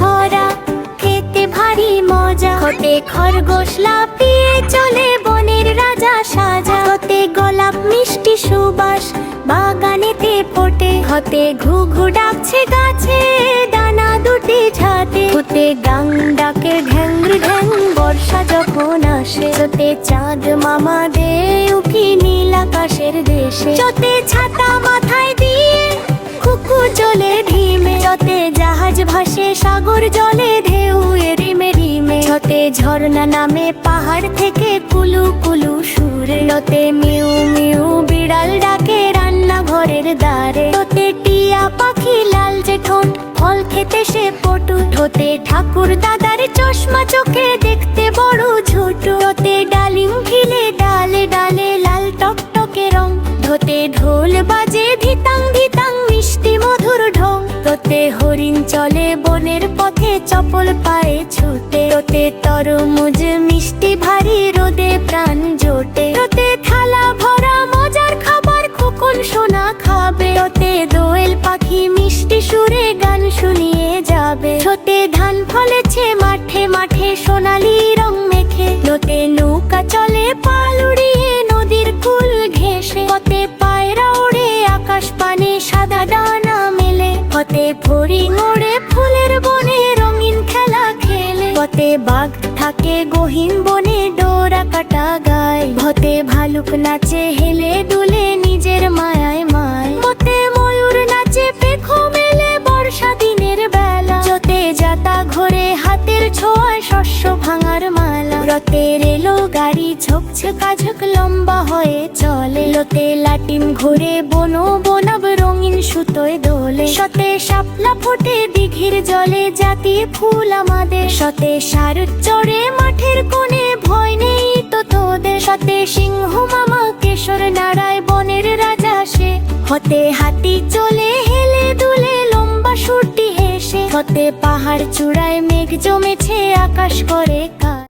ভরা, খেতে ভারী মজা। হতে খরগোশ লাফিয়ে চলে, বনের রাজা সাজা। হতে গোলাপ মিষ্টি সুবাস, বাগানেতে ফোটে। হতে ঘু ঘু ডাকছে, গাছে দানা দুটি ঝাতে হতে গাং ডাকে ঢ্যাংর ঢ্যাং, বর্ষা যখন আসে। হতে চাঁদ মামা দে উঠি, নীল আকাশের দেশে। চতে ছাতা জাহাজ ভাসে সাগর জলে ঢেউ রিমে রিমে। যতে ঝর্ণা নামে পাহাড় থেকে কুলু কুলু সুরে। লতে মিউ মিউ বিড়াল ডাকে রান্না ঘরের দ্বারে। তোতে টিয়া পাখি লাল যে ঠোঁট ফল খেতে সে পটু হতে ঠাকুর দাদার চশমা চোখে দেখতে বড় ছোট তোতে ডালিম খিলে ডালে ডালে লাল টকটকে রং। ধোতে ঢোল বাজে পথে চপল পায়ে ছুটে তোতে তরমুজ, মিষ্টি ভারী রোদে প্রাণ জোটে। তোতে থালা ভরা মজার খাবার খোকন সোনা খাবে। তোতে দোয়েল পাখি মিষ্টি সুরে গান শুনিয়ে যাবে। ছোটে ধান ফলেছে মাঠে মাঠে সোনালি রং মেখে। লোতে নৌকা চলে পাল উড়িয়ে নদীর কুল ঘেসে হতে পায়রা ওড়ে আকাশ পানে সাদা ডানা মেলে। হতে ফড়িং ওড়ে ফুলের খেলা হতে বাঘ থাকে গহীন বনে, ডোরা কাটা গায়। ভতে ভালুক নাচে, হেলে দুলে নিজের মায়ায় মায়। মতে ময়ূর নাচে, পেখো মেলে বর্ষা দিনের বেলা। যতে যাতা ঘোরে, হাতের ছোঁয়ায় শস্য ভাঙার মালা। রতে রেলো গাড়ি ঝোঁকছে, কাঝক লম্বা হয়ে চলে। লোতে লাটিম ঘুরে, বনো বনব রঙিন সুতোয় দোলে। সতে শাপলা ফোটে দিঘির জলে জাতি ফুল আমাদের। সতে সার চড়ে মাঠের কোণে, ভয় নেই তো তোদের। সতে সিংহ মামা, কেশর নারায়, বনের রাজা সে। হতে হাতি চলে, হেলে দুলে, লম্বা সুরটি হেসে। হতে পাহাড় চূড়ায় মেঘ জমেছে, আকাশ করে কা